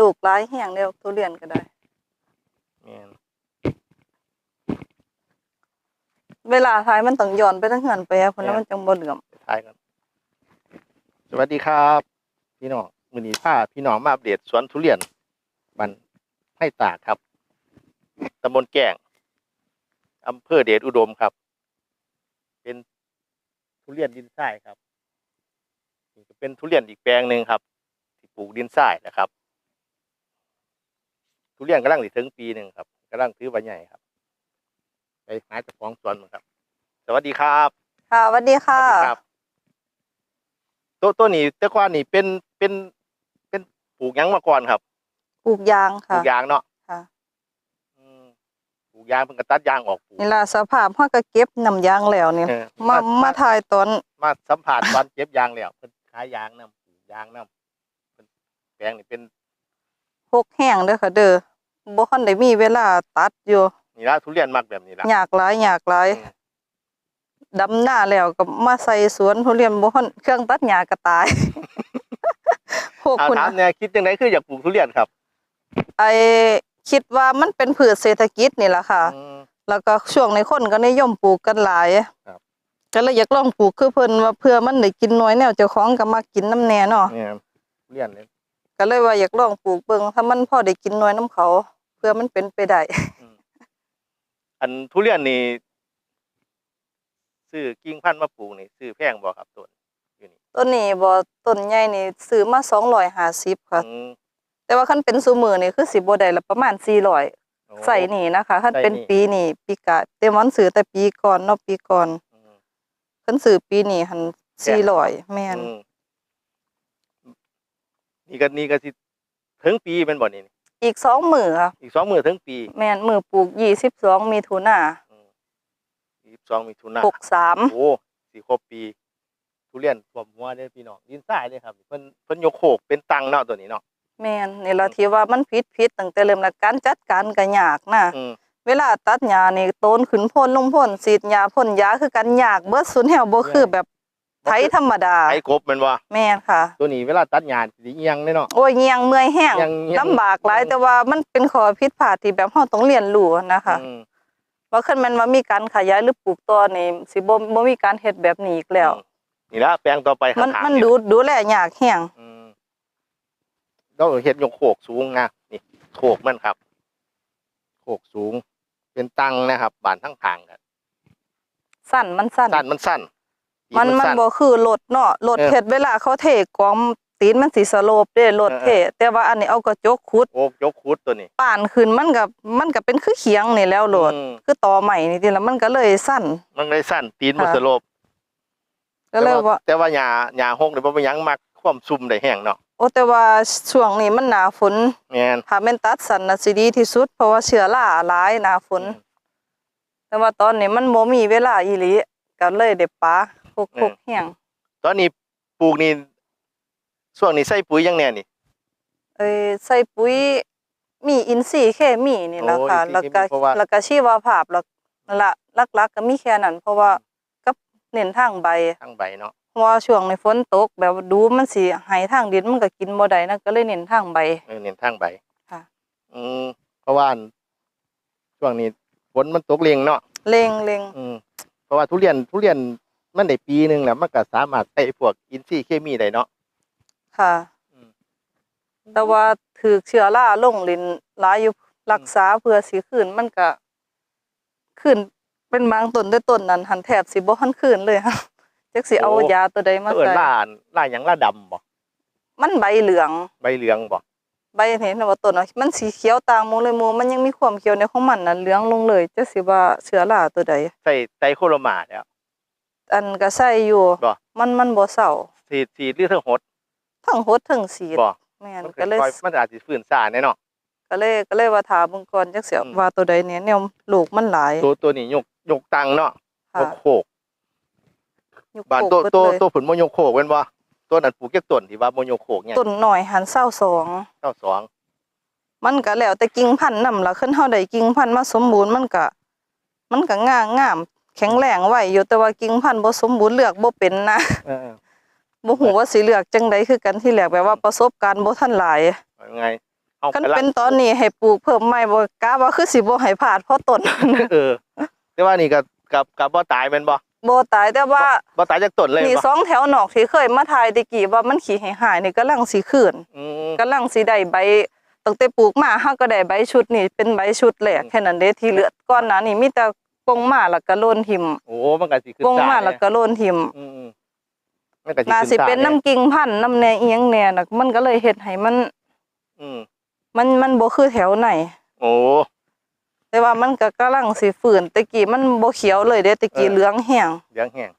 ลูกหลายแห้งเดียวทุเรียนก็ได้ แม่นเวลาท้ายมันต้องย้อนไปทั้งเหือนไปอะเพราะนั้นมันจังบ่เหลื่อมไปถ่ายกันสวัสดีครับ พี่น้องมื้อนี้พาพี่น้องมาอัปเดตสวนทุเรียนบ้านให้ตากครับตำบลแก่งอำเภอเดชอุดมครับ เป็นทุเรียนดินทรายครับนี่ก็เป็นทุเรียนอีกแปลงหนึ่งครับ ที่ปลูกดินทรายนะครับทุ เรียนกำลังสิถึงปีหนึ่งครับกำลังถือใบใหญ่ครับ ไปหาเจ้าของสวนมันครับ สวัสดีครับค่ะสวัสดีค่ะ สวัสดีครับตัวตัวนี้แต่ก่อนนี่เป็นเป็นเป็นปลูกหยังมาก่อนครับปลูกยางปลูค่ะ กยางเนาะค่ะ อืมปลูกยางเพิ่งก็ตัดยางออกปลูกนี่ล่ะสภาพเฮาก็เก็บน้ำยางแล้วนี่เออมามาถ่ายตอนมาสัมผัสตอนเก็บยางแล้วเพิ่นขายยางนํปลูกยางนํเพิ่นแปลงนี่เป็น หกแห้งเด้อค่ะ เด้อ บ่คันได้มีเวลาตัดอยู่นี่ละทุเรียนมักแบบนี้ละยากหลายยากหลายอืมดำหน้าแล้วก็มาใส่สวนทุเรียนบ่คันเครื่องตัดหญ้าก็ตายพวกเอาคุณถามเนี่ยคิดจังไดคืออยากปลูกทุเรียนครับ ไอคิดว่ามันเป็นพืชเศรษฐกิจนี่ล่ะค่ะอืมแล้วก็ช่วงในคนก็นิยมปลูกกันหลายครับก็เลยอยากลองปลูกคือเพิ่นว่าเพื่อมันได้กินน้อยแนวเจ้าของก็มากินน้ำแน่เนาะเนี่ยทุเรียนเนี่ยก็เลยว่าอยากลองปลูกเบิ่งถ้ามันพอได้กินน้อยน้ำเขาเพื่อมันเป็นไปได้อันทุเรียนนี่ซื้อกิ่งพันธุ์มาปลูกนี่ซื้อแพงบ่ครับต้นอยู่นี่ต้นนี้บ่ต้นใหญ่นี่ซื้อมา250ค่ะ อืมแต่ว่าคันเป็นซุมือนี่คือสิบ่ได้ละประมาณ400โอ้ ใส่นี่นะคะคันเป็นใส่นี่ ปีนี่ปีกะแต่มันซื้อแต่ปีก่อนเนาะปีก่อนอืมคันซื้อปีนี้หัน400แม่นอืมนี่ก็นี่ก็สิถึงปีเป็นบ่นี่ อีกสองมื้อค่ะอีกสองมือถึงปีแม่นมื้อปลูก22มิถุนายี่สิบสองมิถุนา63โอ้สี่ครบปี ทุเรียนท่วมหัวเด้อพี่น้องดินทรายเด้อครับเพิ่นเพิ่นยกโขกเป็นตังเนาะตัวนี้เนาะแม่นนี่ละที่ว่ามันผิดผิดตั้งแต่เริ่มแล้วการจัดการก็ยากนะอืมเวลาตัดหญ้านี่โตนขึ้นพ่นลงพ่นฉีดยาพ่นยาคือกันยากเบิดสุนแหวบ่คือแบบ ไถธรรมดาไอ้กบแมันว่าแม่นค่ะ ตัวนี้เวลาตัดหญ้าสิเอียงเด้เนาะโอ้ยเงียงเมื่อยแห้งเงียงเงียงลำบากหลายแต่ว่ามันเป็นข้อผิดพลาดที่แบบเฮาต้องเรียนรู้นะคะอืมว่าคันแม่นว่ามีการขยายหรือปลูกต่อนี่สิบ่บ่มีการเฮ็ดแบบนี้อีกแล้ว นี่ละแปลงต่อไปมันข้างๆมันเยดูดูแลยากแห้งอืมเราเฮ็ดยกโขกสูงนะนี่โขกมันครับโขกสูง เป็นตังนะครับบานทั้งทางกันสั้นมันสั้นสั้นมันสั้นปี มันมันสั้บ่คือรถเนาะรถเออเฮ็ดเวลาเขาเทกองตีนมันสิสโลปเด้รถเออเทแต่ว่าอันนี้เอากระจกขุดโอ้ยกคุดตัวนี้ป่านขึ้นมันก็มันก็เป็นคือเขียงนี่แล้วโลดอืมคือต่อใหม่นี่ทีละมันก็เลยสั้น มันเลยสั้นตีนมันค่ะสโลปก็เลยว่าแต่ว่าหญ้าหญ้าหกเนี่ยบ่เป็นหยังมักความซุ่มได้แห้งเนาะโอ้แต่ว่าช่วงนี้มันหนาฝนแม่นถ้าแม่นตัดสั้นน่ะสิดีที่สุดเพราะว่าเชื้อราหลายหนาฝนแต่ว่าตอนนี้มันบ่มีเวลาอีหลีก็เลยได้ปา พวกพวกแห้งตอนนี้ปลูกนี่ช่วงนี้ใส่ปุ๋ยยังแน่นี่ เอ้ยใส่ปุ๋ยมีอินทรีย์เคมีนี่แหละโอ้ค่ะอินทรีย์แล้วก็เคมีเพราะว่า แล้วก็ชีวภาพแล้วนั่นละหลักๆ ก็มีแค่นั้น เพราะว่ากับเน้นทางใบ ทั้งใบเนาะเพราะว่าช่วงในฝนตก แบบดูมันสิให้ทางดินมันก็กินบ่ได้นะก็เลยเน้นทางใบ เออเน้นทางใบค่ะ อืมเพราะว่าช่วงนี้ฝนมันตกเร็งเนาะเล็งเล็งอืมเพราะว่าทุเรียนทุเรียน มันได้ปีหนึงแล้วมันก็สามารถใส่พวกอินทรีย์เคมีได้เนาะค่ะอืมแต่ว่าถือเชื้อราลงลิ้นหลายอยู่รักษาเพื่อสิคืนมันก็คืนเป็นบางต้นแต่ต้นนั้น หันแทบสิบ่ทันคืนเลยค่ะจักสิเอายาตัวใดมาเอิ้นใส่ล่าล่าหยังล่าดำบ่มันใบเหลือง ใบเหลืองบ่ใบเห็นว่าต้นว่ามันสีเขียวต่างหมูเลยหมูมันยังมีความเขียวในของมันน่ะเหลืองลงเลยจักสิว่าเชื้อราตัวใดใส่ไตรโคโรมาแล้ว อันก็ใส่อยู่ บ่ มันมันบ่เศร้าสีดสีดหรือเท่าหดทั้งหดทั้งสีดบ่แม่นมันก็เลย ค่อยมันอาจสิฟื้นซ่าแน่เนาะ ก็เลยก็เลยว่าถามเบิ่งก่อนจักสิอืม ว่าตัวใดเนี่ยแนวลูกมันหลายตัวตัวนี้ยกยกตังเนาะยค่ะกโคกยกบานโคตัวกเบิดตัวเลยตัวผลบ่ยกโคกเว้นบ่ตัวนั้นปลูกจักต้นที่ว่าบ่ยกโคกเนี่ยต้นหน่อยหันเศร้าสองเก้าสองมันก็แล้วแต่กิ่งพันธุ์นำล่ะขึ้นเฮาได้กิ่งพันธุ์มาสมบูรณ์มันก็มันก็งามงาม แข็งแรงไว้อยู่แต่ว่ากิ่งพันธุ์บ่สมบูรณ์เลือกบ่เป็นนะเออบ่ฮู้ว่าสิเลือกจังใดคือกันที่แรกแบบว่าประสบการณ์บ่ทันหลายๆว่าไงเอาคันไปละเป็นตอนนี้ให้ปลูกเพิ่มใหม่บ่กะว่าคือสิบ่ให้พลาดเพราะต้นเออแต่ว่านี่ก็กับกับบ่ตายแม่นบ่บ่ตายแต่ว่าบ่ตายจากต้นเลยนี่บ่สองแถวนอกที่เคยมาถ่ายตะกี้ว่ามันขี้หายๆนี่กำลังสิขึ้นอืมกำลังสิได้ใบตั้งแต่ปลูกมาเฮาก็ได้ใบชุดนี่เป็นใบชุดแรกอืมแค่นั้นเด้ที่เหลือก่อนหน้านี้มีแต่ ปงมาแล้วก็โลนทิ่มโอ้มันก็สิขึ้นปงตามาแล้แล้ววก็โลนทิ่มอืมๆมันก็สิน่าขึ้นสิตาเป็นแน้ำกิ่งพันธุ์น้ำแหน่อีหยังแหน่น่ะมันก็เลยเฮ็ดให้มันอืมมันมันบ่คือแถวไหนโอ้แต่ว่ามันก็กำลังสิฟื้นตะกี้มันบ่เขียวเลยเด้ตะกี้เออเหลืองแห้งเหลืองแห้ง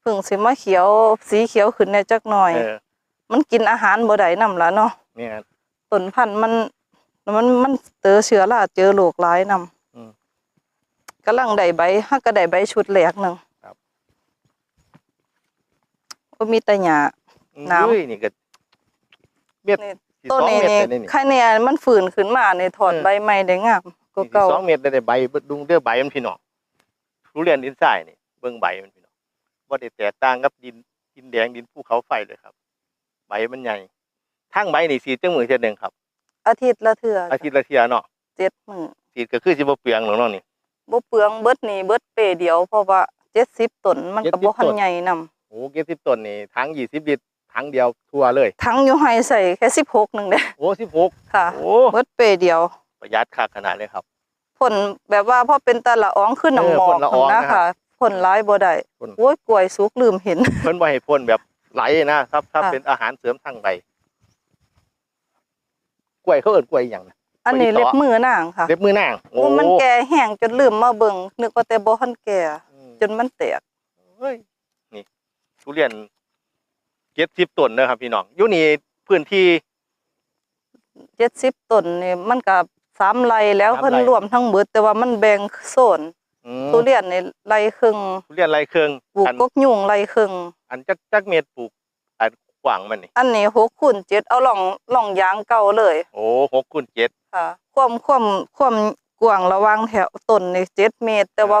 เพิ่งสิมาเขียวสีเขียวขึ้นแหน่จักหน่อยเออมันกินอาหารบ่ได้นำล่ะเนาะเนี่ยต้นพันธุ์มันมันมันเจอเชื้อราเจอโรคหลายนำอืม กำลังได้ใบฮักก็ได้ใบชุดแรกหนึงครับก็มีแต่หญ้าน้ำอุ้ยนี่ก็เม็ดนี่สิต้นสองนี้เม็ดนี่เลยนี่ใครเนี่ยมันฝืนขึ้นมานี่ถอดเออใบใหม่ได้งามก็นี่สิเก่าสองเม็ดได้ใบเบิดดุงเด้อใบมันพี่น้องทุเรียนดินทรายนี่เบิ่งใบมันพี่น้องบ่ได้แตกต่างกับดินดินแดงดินภูเขาไฟเลยครับ ใบมันใหญ่ทั้งใบนี่สีจังมือเท่านึงครับ อาทิตย์ละเทื่ออาทิตย์ละเที่ยเนาะเจ็ดมื้อสีก็คือสิบ่เปลืองหรอกเนาะนี่ บ่เปลืองเบิดนี่เบิดเปเดียวเพราะว่า70ต้นมันก็70บ่ทันต้นใหญ่นํโอ้เก็บสิบต้นนี่ทั้ง20ลิตรทั้งเดียวทั่วเลยทั้งอยู่ให้ใส่แค่16นึงเด้โอ้16ค่ะโอ้เบิดเปเดียว ประหยัดค่าขนาดเลยครับผลแบบว่าพอเป็นตาละอองขึ้นน้ำหมอกเออผลละอองนะนะครับคะผลร้ายบ่ได้ผลโอ้ยกล้วยสุกลืมเห็นเพิ่นบ่ให้พ่นแบบไหลนะครับถ้าค่ะเป็นอาหารเสริมทางใบกล้วยเขาเอิ้นกล้วยอหย่างนะ อันนี้กล้วยต่อเล็บมือนางค่ะเล็บมือนางโอ้มันแก่แห้งจนลืมมาเบิ่งนึกว่าแต่บ่ทันแก่อืมจนมันแตกเฮ้ยนี่ทุเรียนเก็บสิบต้นนะครับ พี่น้องอยู่นี่พื้นที่70ต้นนี่มันก็สามไร่แล้วสามไร่เพิ่นรวมทั้งเบิดแต่ว่ามันแบ่งโซนอืมทุเรียนนี่ไร่ครึ่งทุเรียนไรเครื่องปลูกอันกกยุ่งไร่ครึ่งอันจักจักเม็ดปลูกอันกว้างมันนี่อันนี้6คูณ7เอาล่องล่องยางเก่าเลย โอ้หกคูณเจ็ด ค่ะ ความความความกว้างระหว่างแถวต้นนี่7เมตร แต่ว่า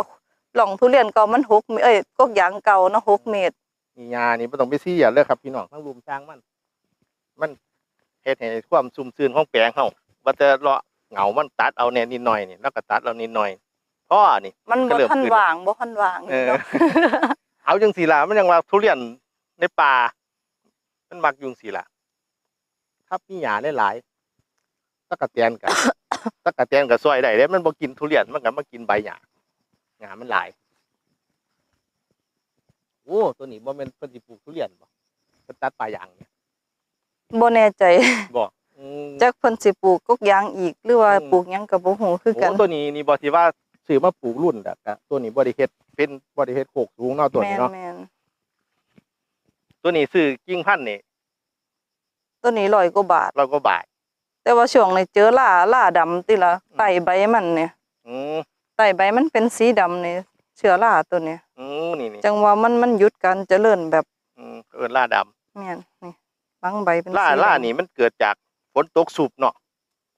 หล่องทุเรียนเก่ามัน6เมตรเอ้ยกกยางเก่าเนาะ6เมตรนี่ยานี่ไม่ต้องไปซีเรียสเลยครับพี่น้องทั้งรุมสร้างมัน มันเฮ็ดให้ความซุ่มซื่นของแปลงเฮาว่าแต่เลาะเหงามันตัดเอาแน่นิดหน่อยนี่แล้วก็ตัดเอานิดหน่อยพ่อนี่ มันก็บ่เริ่มทันขึ้นวางบ่ทันวางอเอยู่อเนาะเอาจังสีละมันยังว่าทุเรียนในป่า มันมักยุงสีละถ้ามีหญ้าหลายๆ ตะกะแตนกับตะกะแตนกับซอยได้เด้มันบ่กินทุเรียนมันก็มากินใบหญ้าหญ้ามันหลายโอ้ตัวนี้บ่แม่นเพิ่นสิปลูกทุเรียนบ่เพิ่นตัดป่ายางเนี่ยบ่แน่ใจบ่อืมจักเพิ่นสิปลูกกกยางอีก หรือว่าอืมปลูกหยังก็บ่ฮู้คือกันโอ้ตัวนี้นี่บ่สิว่าซื้อมาปลูกรุ่นดอกะตัวนี้บ่ได้เฮ็ดเป็นบ่ได้เฮ็ดโคกสูงเนาะตัวแม่นี้นเนาะแม่นตัวนี้ซื้อกิ่งพันธุ์นี่ตัวนี้100กว่าบาทเราก็บาท แต่ว่าช่วงนี้เจอล่าล่าดำติละไตใบมันเนี่ยอืมไตใบมันเป็นสีดำนี่เชื้อราตัวเนี้ยอืมนี่นี่จังว่ามันมันหยุดการเจริญแบบอืมเอิ้นล่าดำแม่นนี่บางใบเป็นล่าสีดำล่านี่มันเกิดจากฝนตกสุบเนาะ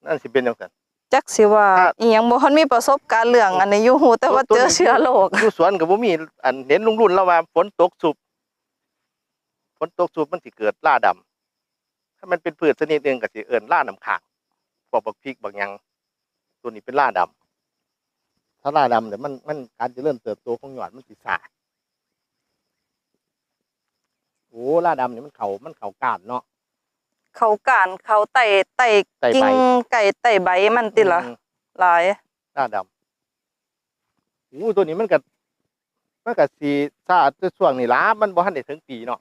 นั่นสิเป็นจังซั่น จักสิว่าถ้าอีหยังบ่ทันมีประสบการณ์เรื่องอันนี้อยู่ฮู้แต่ว่าตัวเจอนี้ เชื้อโรคอยู่สวนก็บ่มีอันเห็นลุงรุ่นแล้วว่าฝนตกสุบฝนตกสุบมันสิเกิดล่าดำ ถ้ามันเป็นพืชชนิดหนึงก็สิเอิ้นล่าน้ำค้างพวกบักพริกบักหยังตัวนี้เป็นล่าดำถ้าล่าดำเนี่ยมันมันการเจริญเติบโตของยอดมันสิช้าโอ้ล่าดำนี่มันเขามันเขาก้านเนาะเขาการเขาไต่ไต่ไต่ใบกิ่งไก่ไต่ใบมันติละอืมหลายหน้าดำอู้ตัวนี้มันก็มันก็สีซาจะช่วงนี้ล้ามันบ่ทันได้ถึงปีเนาะ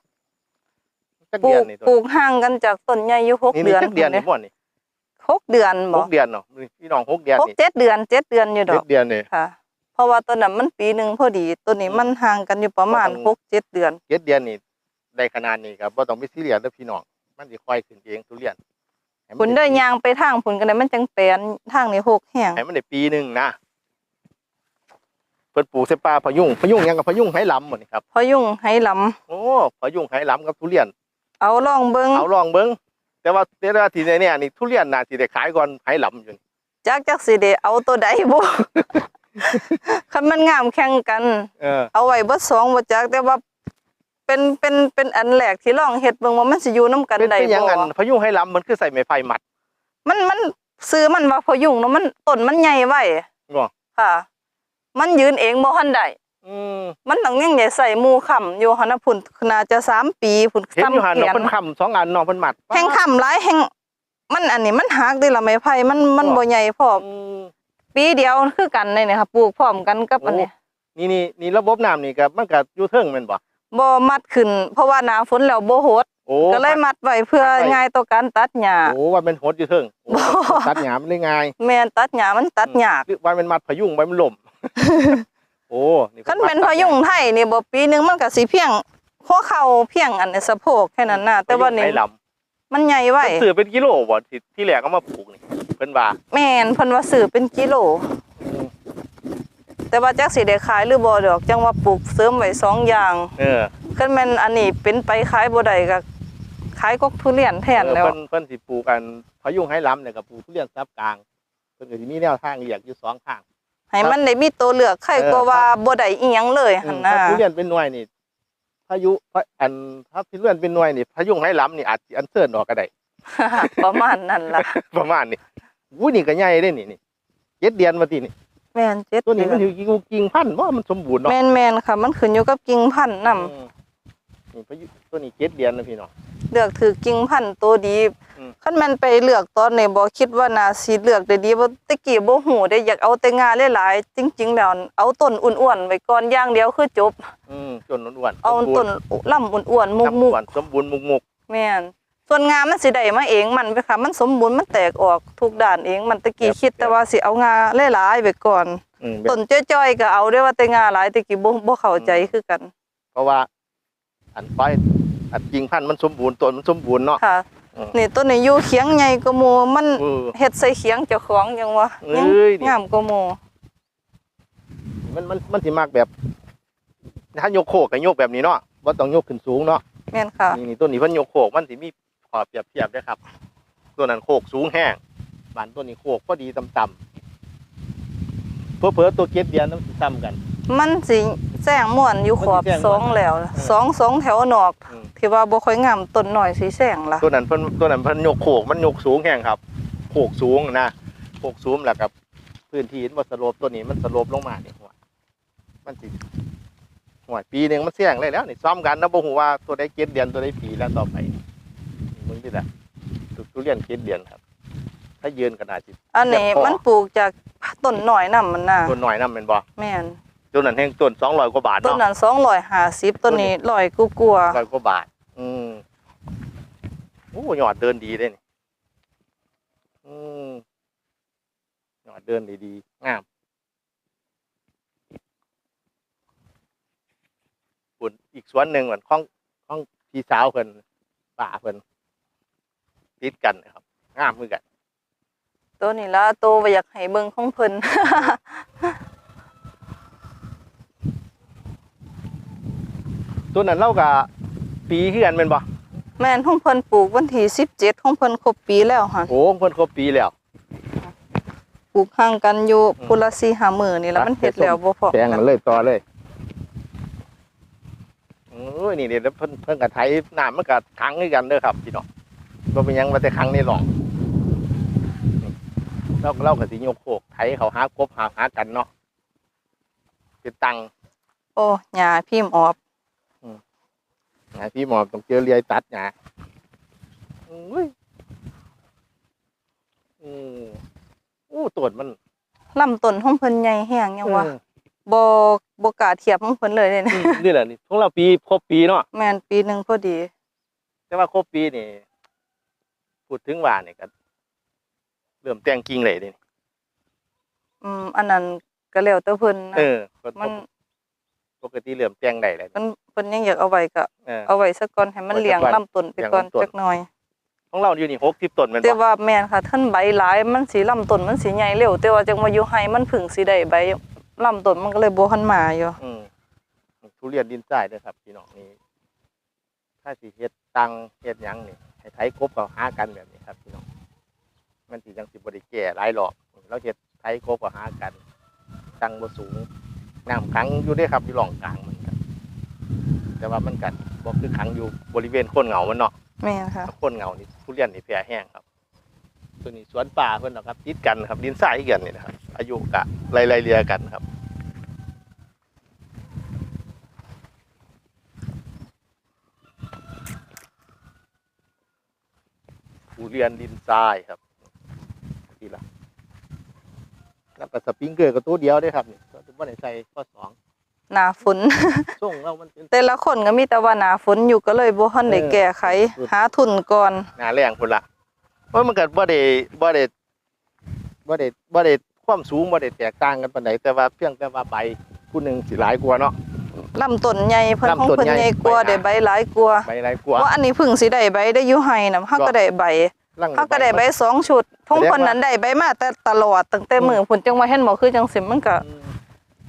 จักปลูเดือนกนี่ตัปลูวกห่างกันจากต้นใหญ่อยู่หกนี่เดืนี่อนจักเดือนนี่พุ่บ่นี่หกเดือนหบ่กเดือนเนาะพี่น้องหกเดือนหกนี่เจ็ดเดือนเจ็ดเดือนอยู่ดเจ็อกดเดือนนี่ ค่ะ เพราะว่าต้นนั้นมันปีหนึ่งพอดีต้นนี้อืมมันห่างกันอยู่ประมาณก็ต้อง หกเจ็ดเดือน เจ็ดเดือนนี่ได้ขนาดนี้ครับบ่ต้องไปซีเรียสเด้อพี่น้องมันสิค่อยขึ้นเองทุเรียนให้มัผุนได้ยางไปทางผุนกันเลยมันจังแปลนทางนี้หกแห้งให้มันได้ปีหนึงนะเพิ่นปลูกใส่ป่าพะยุงพะยุงหยังกับพะยุงไหหลำหมดนี่ครับ พอยุ่งให้ลโอ้พะยุงไหหลำกับทุเรียนำ เอาลองเบิ้งเอาลองเบิ่งแต่ว่าแต่ว่าที่เนี่ยนี่ทุเรียนน่าสิได้ขายก่อนไหหลำอยู่นี่จักจักสิเดเอาตัวใดบ่คันมันงามแข่งกัน เออเอาไว้เบิดสองบ่จักแต่ว่าเป็นเป็นเป็นอันแรกที่ลองเฮ็ดเบิ่งว่ามันสิอยู่นํกันเป็นได้เป็นหยังบ่อันพายุให้ลำมันคือใส่ไม้ไผ่มัด มันมันซื้อมันว่าพยุงเนาะมันต้นมันใหญ่ไว้บ่ค่ะ มันยืนเองบ่ทันได้อื มมันต้องยังใหญ่ใส่หมู่ค้ำอยู่หั่นน่ะพุ่นน่าจะสามปีพุ่นเห็นอยู่หันซ้ำเนาะแขนเพิ่นค้ำสองอันเนาะเพิ่นมัดแห่งค้ำหลายแห่งมันอันนี้มันหักได้ละไม้ไผ่มันมันบ่ใหญ่พออืมปีเดียวคือกันเลยเนี่ยค่ะปลูกพร้อมกันกับอันนี้นี่นี่นี่ระบบน้ำนี่ก็มันก็อยู่เทิงแม่นบ่บ่มัดขึ้น เพราะว่าหน้าฝนแล้วบ่โหดโอ้ก็เลยมัดไว้เพื่อมัดไว้ง่ายต่อการตัดหญ้าโอ้ว่ามันหดอยู่เทิงโอ้บ่ตัดหญ้ามันเลยง่ายแม่นตัดหญ้ามันตัดยากหรือว่ามันมัดพยุงไว้มันล่ม โอ้นี่คันเป็นพยุงไทยนี่บ่ปีหนึงมันก็สิเพียงหัวเข่าเพียงอันนี้สะโพกแค่นั้นน่ะแต่ว่านี่พยุงไผ่ลำมันใหญ่ไว้เพิ่นซื้อเป็นกิโลบ่ที่ที่แรกเอามาปลูกนี่เพิ่นว่าแม่นเพิ่นว่าซื้อเป็นกิโล แต่ว่าจักสิได้ขายหรือบ่ดอก จังว่าปลูกเสริมไว้สองอย่าง เออคันแม่นอันนี้เป็นไปขายบ่ได้ก็ขายกกทุเรียนแทนเออแล้วเพิ่นเพิ่นสิปลูกกันพยุงไห้ล้ำเนี่ยกับปลูกทุเรียนซับกลางเพิ่นก็สิมีแนวทางเรียกอยู่สองทาง ให้มันได้มีตัวเลือกใครก็ว่าบ่ได้อีหยังเลยอืหั่นมน่ะถ้าทุเรียนเป็นหน่วยนี่พายุพะอันถ้าทุเรียนเป็นหน่วยนี่พยุงไห้ล้ำนี่อาจสิอันเซิร์นออกก็ได้ประมาณนั้นล่ะประมาณนี้อู้นี่ก็ใหญ่เด้นี่นี่เจ็ดเดือนมาทีนี่แม่นเจ็ดตัวนี้มันเดืถือกิ่งกิ่งพันธุ์ว่ามันสมบูรณ์เนาะแม่นแม่นค่ะ มันขึ้นอยู่กับกิ่งพันธุ์นำอืม นี่พายุตัวนี้เจ็ดเดือนนะพี่น้องเลือกถือกิ่งพันธุ์ตัวดีอืม คันแม่นไปเลือกตอนนี้บ่คิดว่าน่าสิเลือกได้ดีบ่ตะกี้บ่ฮู้ได้อยากเอาแต่งาหลายๆจริง ๆ แล้วเอาต้นอ้วนๆไว้ก่อนอย่างเดียวคือจบ อืมจนอ้วนๆเอาสมบูต้รนณ์ลำอ้วนๆมุครับกอ้วนสมบูรณ์มุกๆแม่นส่วนงามันสิได้มาเองมันไปค่ะมันสมบูรณ์มันแตกออกทุกด้านเองมันตะกี้คิดแต่ว่าสิเอางาหลายๆไว้ก่อนๆอืมแบบต้นจ้อยๆก็เอาได้ว่าแต่งาหลายตะกี้บ่บ่เข้าใจคือกัน เพราะว่า อันไฟอันกิ่งพันธุ์มันสมบูรณ์ต้นมันสมบูรณ์เนาะค่ะอืมนี่ต้นนี้อยู่เขียงใหญ่กว่าหมู่มันเออเฮ็ดใส่เขียงเจ้าของหยังวะเอ้ยนี่งามกว่าหมู่มันมันมันสิมากแบบถ้ายกโคกกับยกแบบนี้เนาะว่าต้องยกขึ้นสูงเนาะแม่นค่ะนี่นี่ต้นนี้เพิ่นยกโคกมันสิมีขอเปรียบเทียบได้อครับตัวนั้นโคกสูงแห้งบานต้นนี้โคกพอดีต่ำๆเพื่อเพื่อๆตัวเก็ดเดียนมันสิซ้ำกัน มันสิแซงม่วนอยู่ขอบมันสิแซงม่วนสองแล้วเออสองสองแถวนอก อืม ที่ว่าบ่ค่อยงามต้นน้อยสิแซงล่ะ ตัวนั้นเพิ่นตัวนั้นเพิ่นยกโคกมันยกสูงแห้งครับโคกสูงนะโคกสูงแล้วกับ พื้นที่มันบ่สโลปตัวนี้มันสโลปลงมานี่หัวมันสิหัวปีหนึงมันเสี่ยงเลยแล้วนี่ซ้อมกันนะบ่ฮู้ว่าตัวใดเก็ดเดือนตัวใดปีแล้วต่อไปนี่มึงนี่แหละทุเรียนเก็ดเดือนครับ ถ้ายืนก็น่าสิ อันนี้เรียกพ่อ มันปลูกจากต้นน้อยนํมันน่ะตัวหน่อยนำแม่นบ่แม่น ตัวนั้นแห่งต้น200กว่าบาทต้นเนาะนั้น250ต้นนี้100กว่าร้อยกว่าบาท อืมโอ้ยอดเดินดีเด้นี่อืมยอดเดินดีดีงามปุ่นอีกสวนหนึ่งเหมือนของของพี่สาวเพิ่นป่าเพิ่นติดกันนะครับงามมือกันๆตัวนี้ล่ะโตว่าอยากให้เบิ่งของเพิ่น ตัวนั้นเล่ากับปีคือกันเป็นบ่แม่นของเพิ่นปลูกวันที่17ของเพิ่นครบปีแล้วหั่นโอ้เพิ่นครบปีแล้ว ปลูกห่างกันอยู่อืมพุละ4-5มื้อนี่แล้วมันเฮ็ดแล้วบ่พอแพงมันเลยต่อเลยโอ้ยนี่เดี๋ยวเพิ่นเพิ่นกับไทยน้ำมันกับขังด้วยกันเด้อครับพี่น้องก็เป็นหยังมาแต่ขังในหลองเราเรากับสิโยกโคกไทยเขาหากบหาหากันเนาะเป็นตังค์โอ้หญ้าพิมพ์ออบ หาพี่หมอต้องเจอเลียตัดหยาอุ้ยอืมอู้ตรวจมันลำต้นของเพิ่นใหญ่แฮงยังว่าเออบ่บ่กล้าเทียบของเพิ่นเลยเนี่ยอืมนี่แหละนี่ของเราปีครบปีเนาะแม่นปีหนึงพอดี แต่ว่าครบปีนี่พูดถึงว่าเนี่ยก็เริ่มแต่งกิ่งเลยเดิอืมอันนั้นก็แล้วแต่เพิ่นนะเออก็มัน ปกติเริ่มแต่งได้เลยเพิ่นเพิ่นยังอยากเอาไว้ก็เออ เอาไว้ซะก่อนให้มันไว้ซะเลี้ยงก่อนลำต้นไปเลี้ยงก่อนลำต้น จักหน่อย ของเราอยู่นี่หกสิบต้นแมันแต่บ่ว่าแม่นค่ะท่านใบหลายมันสิลำต้นมันสิใหญ่เร็วแต่ว่าจังมาอยู่ไห้มันเพึ่งสิได้ใบลำต้นมันก็เลยบ่ทันมาอยู่อืมทุเรียนดินทรายเด้อครับพี่น้องนี่ถ้าสิเฮ็ดตังเฮ็ดหยังนี่ให้ไถกบเขาหากันแบบนี้ครับพี่น้องมันสิจังสิบ่ได้แก่หลายหรอกเราเฮ็ดไถกบเขาหากัน ตังบ่สูง น้ำขังอยู่เด้อครับอยู่ร่องกลางมันครับแต่ว่ามันกันบ่คือขังอยู่บริเวณโคนเหงามันเนาะแม่นค่ะ โคนเหงานี่ทุเรียนนี่แผ่แห้งครับตัวนี้สวนป่าเพิ่นนะครับติดกันครับดินทรายกันนี่นะครับอายุกะไล่ๆเรียกันครับผู้เรียนดินทรายครับทีละแล้วก็สปริงเกอร์ก็ตัวเดียวได้ครับนี่ก็ ถือว่าในใส่ข้อสองหน้าฝน ส่งเรามันเป็น แต่ละคนก็มีแต่ว่าหน้าฝนอยู่ก็เลยบ่ทันได้เออแก้ไขหาทุนก่อนหนาแรงพุ่นละเพราะมันก็บ่ได้บ่ได้บ่ได้บ่ได้ความสูงบ่ได้แตกต่างกันปานใดแต่ว่าเพียงแต่ว่าใบผู้หนึงสิหลายกว่าเนาะ ลำต้นใหญ่เพิ่นของลำต้นเพิ่นใหญ่ใหญ่กว่าใบหนา ได้ใบหลายกว่าใบหลายกว่าว่าอันนี้เพิ่งสิได้ใบได้อยู่ไห้น่ะเฮาก็ได้ใบลังเฮาก็ได้ใบสองชุดทงเพิ่นนั้นได้ใบมาแต่ตลอดตั้งแต่มื้อพุ่นจังว่าเห็นบ่คือจังสิมันก็อืม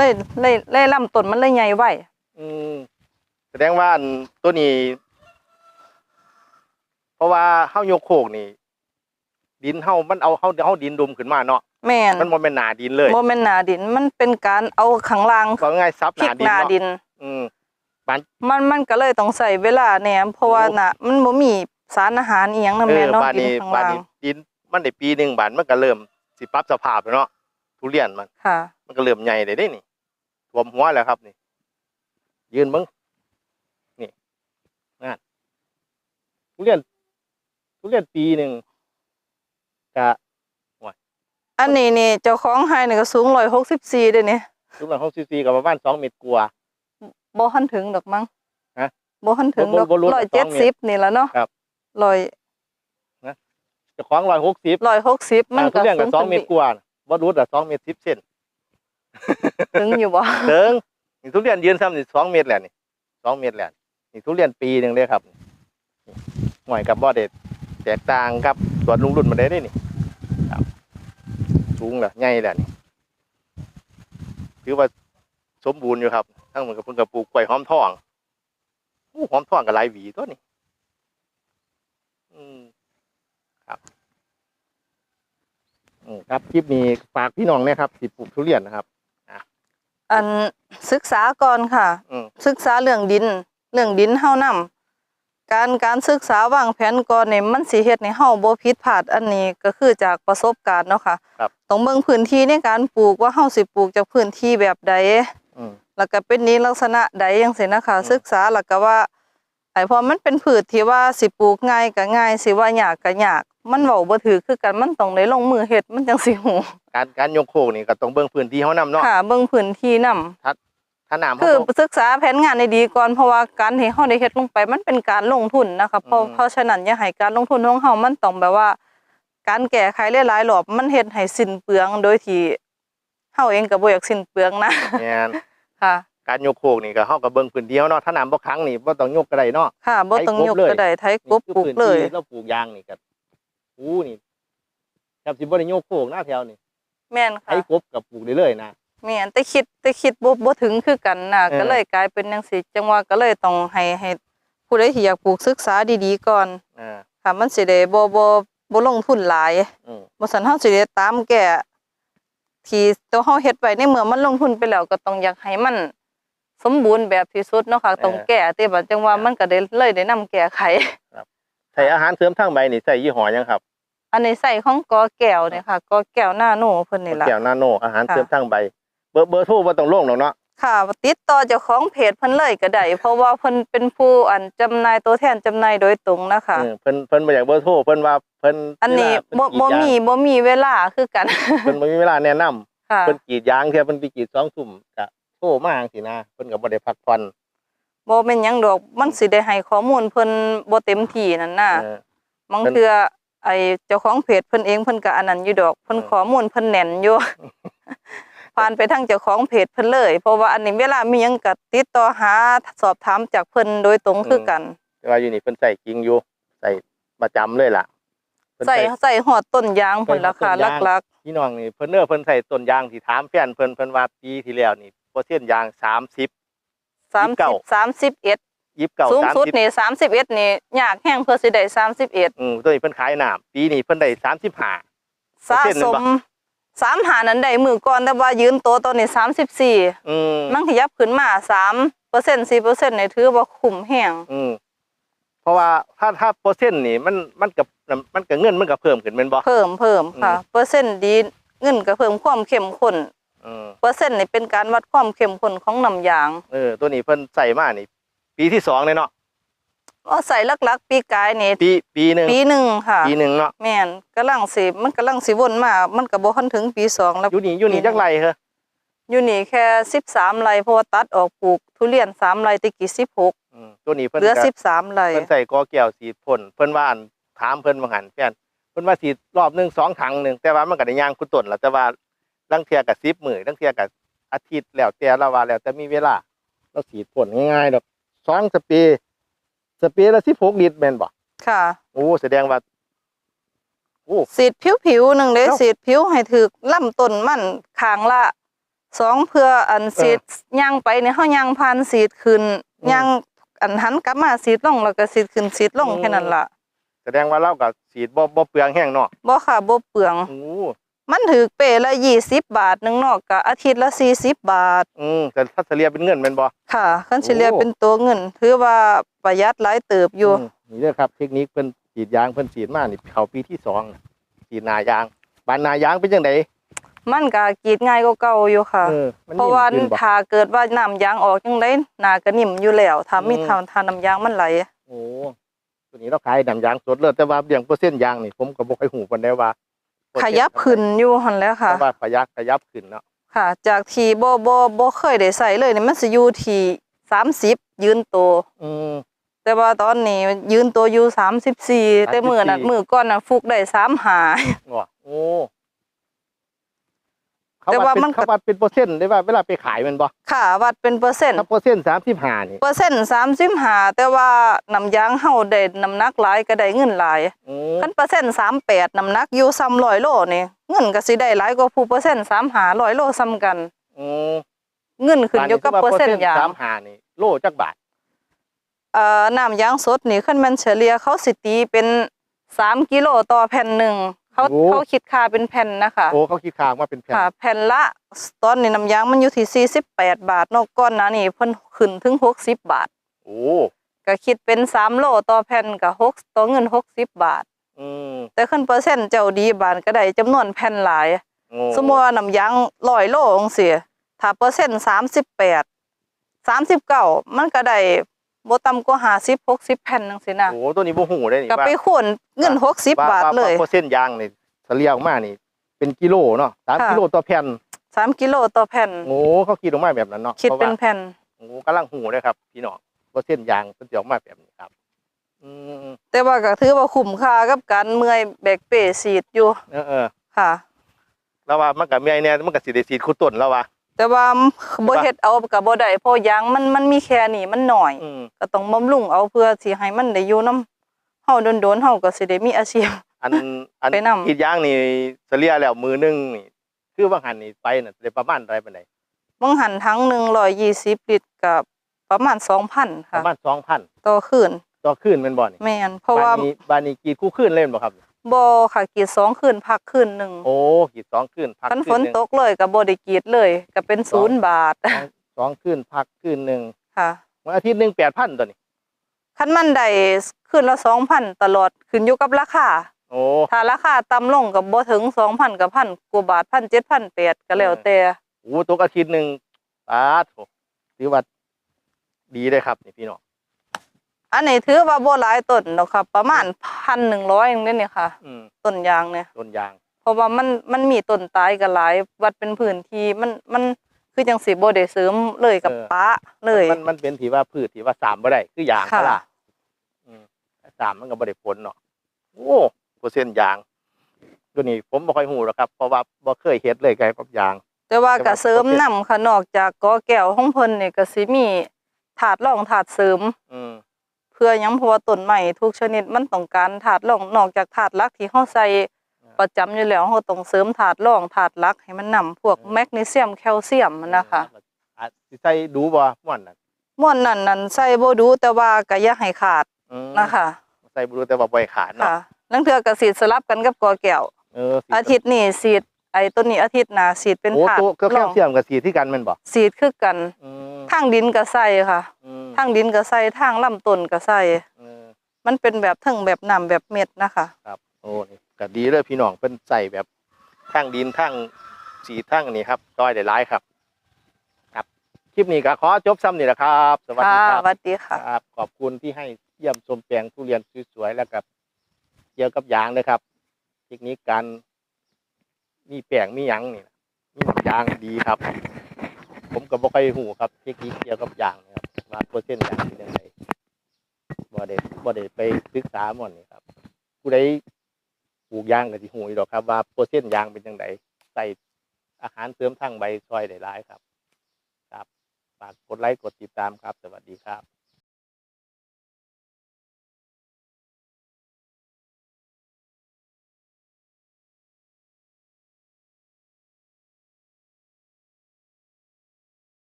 เลยเลยเลยลำต้นมันเลยใหญ่ไว้อืมแสดงว่าอันตัวนี้ เพราะว่าเฮายกโคกนี่ ดินเฮามันเอาเฮาเฮาดินดุมขึ้นมาเนาะแม่นมันบ่แม่นหนาดินเลยบ่แม่นหน้าดิน มันเป็นการเอาข้างล่างก็ง่ายซับพลิกหนาดินหน้าเนาะดิน อืม มันมันก็เลยต้องใส่เวลาแหนมเพราะว่าโอ้น่ะ มันบ่มีสารอาหารอีหยังนำเอแม่อเนาะบานดินนี้ข้างบานล่างนี้ดินมันได้ปีหนึงบานมันก็เริ่มสิปรับสภาพแล้วเนาะทุเรียนมันค่ะ มันก็เริ่มใหญ่ได้เด้นี่ ท่วมหัวแล้วครับนี่ ยืนเบิ่งนี่นั่นทุเรียนทุเรียนปีหนึ่งกะอันนี้นี่เจ้าของไฮนี่ก็สูง164เด้อนี่ทุกหลังของซีซีกับประมาณสองเมตรกว่าบ่ทันถึงดอกมั้งฮะบ่ทันถึงบ่ดอกบ่รู้ว่าสองเมตร170นี่แหละเนาะครับร้อยเจะคล้าของร้อยหกสิบ160มันทุก็เรียนสูกับงสองขึ้นเมตรกว่าว่ารูดอะสองเมตรสิบเซน ถึงอยู่บ่ถิงนี่ทุเรียนยืนซ้ำนี่สองเมตรแหละนี่สองเมตรแหละนี่ทุเรียนปีหนึ่งเลยครับหน่วยกับบ่อเด็ดแตกต่างกับสวนลุงรุ่นมาได้ด้วยนี่ครับสูงแหละใหญ่แหละนี่ถือว่าสมบูรณ์อยู่ครับ ทั้งเหมดกับเพิ่นกับปลูกกล้วยหอมทองอู้หอมทองกับลายหวีตัวนี้อืมครับอืมครับคลิปนี้ฝากพี่น้องนะครับสิปลูกทุเรียนนะครับ อันศึกษาก่อนค่ะอืมศึกษาเรื่องดิน เรื่องดินเฮานํการการศึกษาวางแผนก่อนนี่มันสิเฮ็ดให้เฮาบ่ผิดพลาดอันนี้ก็คือจากประสบการณ์เนาะค่ะครับต้องเบิ่งพื้นที่ในการปลูกว่าเฮาสิปลูกจากพื้นที่แบบใดอืมแล้วก็เป็นนี้ลักษณะใดจังซี่นะคะอืมศึกษาแล้วก็ว่า ไอ้พอมันเป็นพืชที่ว่าสิปลูกง่ายก็ง่ายสิว่ายากก็ยากมันเว้าบ่ถือคือกันมันต้องได้ลงมือเฮ็ดมันจังสิฮู้การการยกโคกนี่ก็ต้องเบิ่งพื้นที่เขานำเนาะค่ะเบิ่งพื้นที่นํถ้าน้ำเขาคือบ่ศึกษาแผนงานให้ดีก่อนเพราะว่าการที่เฮาได้เฮ็ดลงไปมันเป็นการลงทุนนะคะเพราะอืมเพราะฉะนั้นอย่าให้การลงทุนของเฮามันต้องแบบว่า การแก้ไขหลายๆรอบมันเฮ็ดให้สิ้นเปลืองโดยที่เฮาเองก็บ่อยากสิ้นเปลืองนะแม่นค่ะ การยกโคกนี่ก็เฮาก็เบิ่งพื้นที่เขาเนาะถ้าน้ำบ่ขังนี่บ่ต้องยกก็ได้เนาะค่ะบ่ต้องไถกบยกเลยก็ได้ไถกบนี่ปลูกคือเลพื้นยที่เราปลูกยางนี่ก็อู้นี่แทบสิบ่ได้ยกโคกหน้าแถวนี่แม่นไถค่ะกบกับปลูกได้เลยนะแม่นแต่คิดแต่คิดบ่บ่ถึงคือกันน่ะเออก็เลยกลายเป็นจังซี่จังว่าก็เลยต้องให้ให้ผู้ใดที่อยากปลูกศึกษาดีๆก่อนอ่าค่ะมันสิได้บ่บ่บ่ลงทุนหลายอืมบ่ซั่นเฮาสิได้ตามแก้ที่ตัวเฮาเฮ็ดไว้ในเมื่อมันลงทุนไปแล้วก็ต้องอยากให้มัน สมบูรณ์แบบที่สุดเนาะค่ะต้องแก้แต่บัดจังว่ามันก็ได้เลยได้นำแก้ไขใส่อาหารเสริมทางใบนี่ใส่ยี่ห้อหยังครับ อันนี้ใส่ของกอแก้วเนี่ยค่ะกอแก้วหน้าโนเพิ่นนี่ล่ะแก้วนาโนอาหารค่ะเสริมทางใบ เบอร์เบอร์โทรบ่ต้องลงหรอกเนาะค่ะติดต่อเจ้าของเพจเพิ่นเลยก็ได้เพราะว่าเพิ่นเป็นผู้อันจำหน่ายตัวแทนจำหน่ายโดยตรงนะคะเออเพิ่นเพิ่นบ่อยากเบอร์โทรเพิ่นว่าเพิ่นอันนี้เวบ่ลาเพิ่นกรีดบ่มียางบ่มีเวลาคือกันเพิ่นบ่มีเวลาแนะนำค่ะเพิ่นกรีดยางเที่ยเพิ่นไปกรีด2ทุ่มก็ โทรมาจังซี่นะเพิ่นก็บ่ได้พักผ่อนบ่แม่นหยังดอกมันสิได้ให้ข้อมูลเพิ่นบ่เต็มที่นั่นน่ะเออ บางเพิ่นเทื่อไอ้เจ้าของเพจเพิ่นเองเพิ่นก็อันนั้นอยู่ดอกเพิ่นเออ ข้อมูลเพิ่นแน่นอยู่ ผ่านไปทางเจ้าของเพจเพิ่นเลย เพราะว่าอันนี้เวลามีหยังก็ติดต่อหาสอบถามจากเพิ่นโดยตรงคือกันแต่ว่าอยู่นี่เพิ่นใส่จริงอยู่ใส่ประจำเลยล่ะเพิ่น ใส่ใส่ฮอดต้นยางพุ่นราคาใส่ฮอดต้นยาง หลักพี่น้องนี่เพิ่นเน้อเพิ่นใส่ต้นยางที่ถามแฟนเพิ่นเพิ่นว่าปีที่แล้วนี่ เปอร์เซ็นต์ยาง30ๆ30 31 29สูงสุด30นี่31นี่ยากแฮงเพื่อสิได้31อืมตัวนี้เพิ่นขายน้ำปีนี้เพิ่นได้35สะสมสามหานั้นได้มือก่อนแต่ว่ายืนโตตอนนี้34อืมมันขยับขึ้นมา 3%4% นี่ถือว่าคุ้มแฮงอืมเพราะว่าถ้าถ้าเปอร์เซ็นต์นี่มันมันกับมันกับเงินมันกับเพิ่มขึ้นแม่นบ่ เพิ่มเพิ่มค่ะ อืม เปอร์เซ็นต์ดีเงินก็เพิ่มความเข้มข้น เออเปอร์เซ็นต์นี่เป็นการวัดความเข้มข้นของน้ำยางเออตัวนี้เพิ่นใส่มานี่ ปีที่สองเลยเนาะก็ใส่ลักๆ ปีกายนี่ปีปีหนึ่งปีหนึ่งค่ะปีหนึ่งเนาะแม่นกำลังสิมันกำลังสิวนมา มันก็บ่ทันถึงปีสองแล้วอยู่นี่อยู่นี่จักไรเหรออยู่นี่แค่13ไร่เพราะว่าตัดออกปลูกทุเรียน3ไร่ตะกี้16อืมตัวนี้เพิ่นเหลือก็13ไร่เพิ่นใส่กอแก้วสีดพ่นเพิ่นว่าอันถามเพิ่นว่าหันแฟนเพิ่นว่าสีดรอบหนึงสองถังหนึงแต่ว่ามันก็ได้ย่างคุณต้นแล้วแต่ว่า ลังเทียกับ10มื้อลังเทียกับอาทิตย์แล้วแต่ละว่าแล้วแต่มีเวลา เราสีดพ่นง่ายๆดอกสองสเปรย์สเปรย์ละ16ลิตรแม่นบ่ค่ะโอ้แสดงว่าโอ้สีดผิวๆหนึงเด้แล้วสีดผิวให้ถึกลำต้นมันข้างละสองเพื่ออันสีดย่างไปเนี่ยเฮาย่างผ่านสีดขึ้นอืมย่างอันหันกลับมาสีดลงแล้วก็สีดขึ้นสีดลงอืมแค่นั้นล่ะแสดงว่าเราก็สีดบ่บ่เปลืองแห้งเนาะบ่ค่ะบ่เปลืองโอ้ มันถือเปละ20บาทหนึงเนาะก็อาทิตย์ละ40บาท อืมแต่ถ้าเฉลี่ยเป็นเงินแม่นบ่ค่ะคันสิเรียกโอ้เป็นตัวเงิน ถือว่าประหยัดหลายเติบอยู่มนี่เด้อครับ เทคนิคเพิ่นสีดยางเพิ่นสีดมานี่เขาปีที่สองสีดหนายางบานหนายางเป็นจังไดมันก็กรีดง่ายกว่าเก่าอยู่ค่ะเออมันเพราะว่านิ่มขึ้นบ่ถ้าเกิดว่าน้ำยางออกจังไดหน้าก็นิ่มอยู่แล้วถ้ามีอืมทางทาน้ำยางมันไหลโอ้ตัวนี้เราขายน้ำยางสดเลยแต่ว่าเรื่องเปอร์เซ็นต์ยางนี่ผมก็บ่ค่อยหูปานใดว่าเปอร์ ขเซ็นต์ยับขึ้นอยู่หั่นแหล้วค่ะแต่ว่าขยับขยับขึ้นเนาะค่ะ จากที่บ่บ่บ่เคยได้ใส่เลยนี่มันสิอยู่ที่30ยืนโตวอืมแต่ว่าตอนนี้ยืนตัวอยู่34แต่มื้อนั้น34มื้อก่อนน่ะฟุกได้3หาว่ะโอ้เขาแต่วัว่าดเป็มันนเขาวัดเป็นเปอร์เซ็นต์ได้ว่าเวลาไปขายแมันบ่ ค่ะ วัดเป็นเปอร์เซ็นต์ถ้าเปอร์เซ็นต์35นี่เปอร์เซ็นต์สามสิบห้าแต่ว่าน้ำยางเฮาได้น้ำหนักหลายก็ได้เงินหลายอืมคันเปอร์เซ็นต์สามแปดน้ำหนักอยู่ซ้ำร้อยโลนี่เงินก็สิได้หลายกว่าผู้เปอร์เซ็นต์สามหาร้อยโลซ้ำกันอืมเงินขึ้นอยู่กับเปอร์เซ็นต์ยาง35นี่โลจักบาทเอ่อน้ำยางสดนี่คันแม่นเฉลี่ยเขาสิตีเป็นสามกิโลต่อแผ่นหนึ่ง เขาโอ้ เขาคิดค่าเป็นแผ่นนะคะโอ้เขาคิดค่ามาเป็นแผ่นค่ะ แผ่นละ ตอนนี้น้ำยางมันอยู่ที่สี่สิบแปดบาทนอกก้อนหนะนี่เพิ่นขึ้นถึงหกสิบบาท โอ้ก็คิดเป็นสามโลต่อแผ่นก็หกต่อเงินหกสิบบาท อืมแต่ขึ้นเปอร์เซ็นต์เจ้าดีบานก็ได้จำนวนแผ่นหลาย โอ้สมมติว่าน้ำยางร้อยโลองเสียถ้าเปอร์เซ็นต์สามสิบแปดสามสิบเก้ามันก็ได้ บ่ต่ำกว่าห้าสิบหกสิบแผ่นจังซี่นะโอ้ตัวนี้บ่หูได้นี่ก็ว่าไปคูณเงินหกสิบบาทเลยเปอร์เซ็นต์ยางนี่เฉลี่ยออกมานี่ เป็นกิโลเนาะสามค่ะกิโลต่อแผ่นสามกิโลต่อแผ่นโอ้เขาคิดออกมาแบบนั้นเนาะคิดพราะเป็นว่าแผ่นโอ้กำลังหูเลยครับพี่น้องเปอร์เซ็นต์ยางเป็นสิออกมาแบบนี้ครับอืมแต่ว่าก็ถือว่าคุ้มค่ากับการเมื่อยแบกเป้สีดอยู่ เออเออค่ะ แล้วว่ามันก็มีไอ้เนี่ยมันก็สิได้สีดคู่ต้นแล้วว่า แต่ว่าบ่เฮ็ดเอากับบ่ได้เพราะยางมันมันมีแค่นี้มันน้อยอืมก็ต้องบำรุงเอาเพื่อสิให้มันได้อยู่นํเฮาโดนๆเฮาก็สิได้มีอาชีพอันอันไปนำกรีดยางนี่เฉลี่ยแล้วมือหนึงนี่คือว่าหันนี่ไปน่ะได้ประมาณอะไรปานใดบางหันทั้งหนึ่งร้อยยี่สิบลิตรกับประมาณสองพันปค่ะระมาณ2,000ต่อคืนต่อคืนแม่นบ่นี่แม่นเพราะว่าบ้นนี้บ้านนี้กรีดคู่คืนเล่นบ่ครับ บ่ค่ะกรีดสองคืนพักคืนหนึ่งโอ้กรีดสองคืนพักคันคืฝนนหนึ่งตกเลยก็บ่ได้กรีดเลยก็เป็นศูนย์บาทสองสองคืนพักคืนหนึ่งค่ะวันอาทิตย์หนึ่งแปดพันตัวนี้ คันมันได้คืนละสองพันตลอดขึ้นอยู่กับราคา โอ้ ถ้าราคาต่ำลงก็บ่ถึงสองพันกับพันกว่าบาทพันเจ็ดพันแปดก็แล้วแต่โหตกอาทิตย์หนึ่งปาดโถถือว่าดีเลยครับนี่พี่น้อง อันนี้ถือว่าบ่หลายต้นดอกค่ะ ประมาณพันหนึ่งร้อยนึงนี่ค่ะอืมต้นยางเนี่ย ต้นยาง เพราะว่ามันมันมีต้นตายกันหลายวัดเป็นพื้นที่มันมันคือจังสิบ่ได้เสริมเลยกับป้าเลย มันมันเป็นที่ว่าพืชที่ว่าสามบ่ได้คือยางค่ะ ก็ล่ะอืมสามมันก็บ่ได้ผลเนาะโอ้เปอร์เซ็นต์ยางตัวนี้ผมบ่ค่อยฮู้หรอกครับเพราะว่าบ่เคยเฮ็ดเลยกับยาง แต่ว่าแต่ก็ว่าเสริมนำค่ะนอกจากกอแก้วของเพิ่นนี่ก็สิมีถาดรองถาดเสริม อืมเพื่อหยังเพราะว่าต้นไม้ทุกชนิดมันต้องการถาดรองนอกจากถาดหลักที่เฮาใส่ประจำอยู่แล้วเฮาต้องเสริมถาดรองถาดหลักให้มันนำพวกแมกนีเซียมแคลเซียมนะคะอาจสิใส่ดูบ่ม่วนน่ะม่วนนั่นนั่นใส่บ่ดูแต่ว่าก็อย่าให้ขาดอืมนะคะใส่บ่รู้แต่ว่าบ่ให้ขาดเนาะค่ะลังเทื่อก็สีดสลับกันกับกอแก้วเออสิอาทิตย์นี้สีดไอ้ต้นนี้อาทิตย์หน้าสีดเป็นโอ้ถาดตัวก็รแค่องเทียมกับสีที่กันแม่นบ่สีดคือกันอืมทางดินก็ใส่ค่ะอืม ทางดินก็ใส่ทางลำต้นก็ใส่เออมันเป็นแบบทั้งแบบน้ำแบบเม็ดนะคะครับ โอ้นี่ก็ดีเลยพี่น้องเป็นใส่แบบทั้งดินทั้งสีทั้งนี่ครับซอยได้หลายครับ ครับคลิปนี้ก็ขอจบซ้ำนี่แหละครับ สวัสดีค่ะครัสบวัสดีค่ะ ครับขอบคุณที่ให้เยี่ยมชมแปลงทุเรียนสวยๆแล้วกับเกี่ยวกับยางนะครับเทคนิคการมีแปลงมีหยังนี่นะมียางดีครับ ผมก็บ่ค่อยหูครับเทคนิคเกี่ยวกับยางนะครับ ว่าเปอร์เซ็นต์ยางเป็นยังไงบ่ได้บ่ได้ไปศึกษาหมดนี่ครับ ผู้ใดปลูกยางก็สิหูอยู่ดอกครับ ว่าเปอร์เซ็นต์ยางเป็นยังไงใส่อาหารเสริมทั้งใบซอยได้หลายครับ ครับฝากกดไลค์กดติดตามครับ สวัสดีครับ